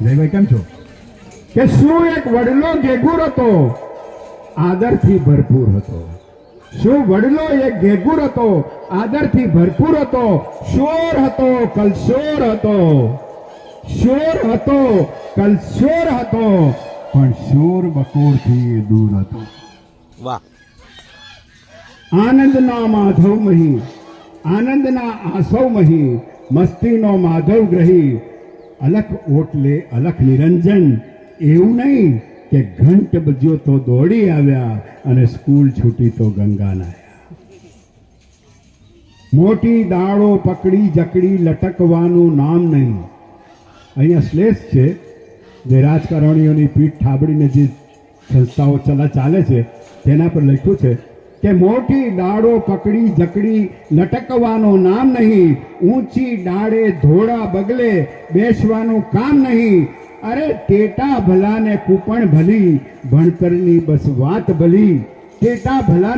જયભાઈ કેમ છો? કે શું એક વડલો ગેગુર હતો? આદરથી ભરપૂર હતો. શું વડલો એક ગેગુર હતો? આદરથી ભરપૂર હતો. શોર હતો કલશોર હતો. શોર હતો કલશોર હતો. પણ શોર બકોરથી એ દૂર હતો. વાહ. આનંદના માધવ મહી આનંદના આસવ મહી મસ્તીનો માધવ ગ્રહી અલખ ઓટલે અલખ નિરંજન. એવું નહીં કે ઘંટ બજ્યો તો દોડી આવ્યા અને સ્કૂલ છૂટી તો ગંગા નાયા. મોટી દાળો પકડી જકડી લટકવાનું નામ નહીં. અહીંયા શ્લેષ છે જે રાજકારણીઓની પીઠ ઠાબડીને જે સંસ્થાઓ ચલા ચાલે છે, તેના પર લખ્યું છે કે મોટી ડાળો પકડી, જકડી, લટકવાનો નામ નહીં. ઊંચી ડાળે ધોળા બગલે બેસવાનું કામ નહીં. અરે ટેટા ભલાને કૂપણ ભલી, ભણતરની બસ વાત ભલી. ટેટા ભલા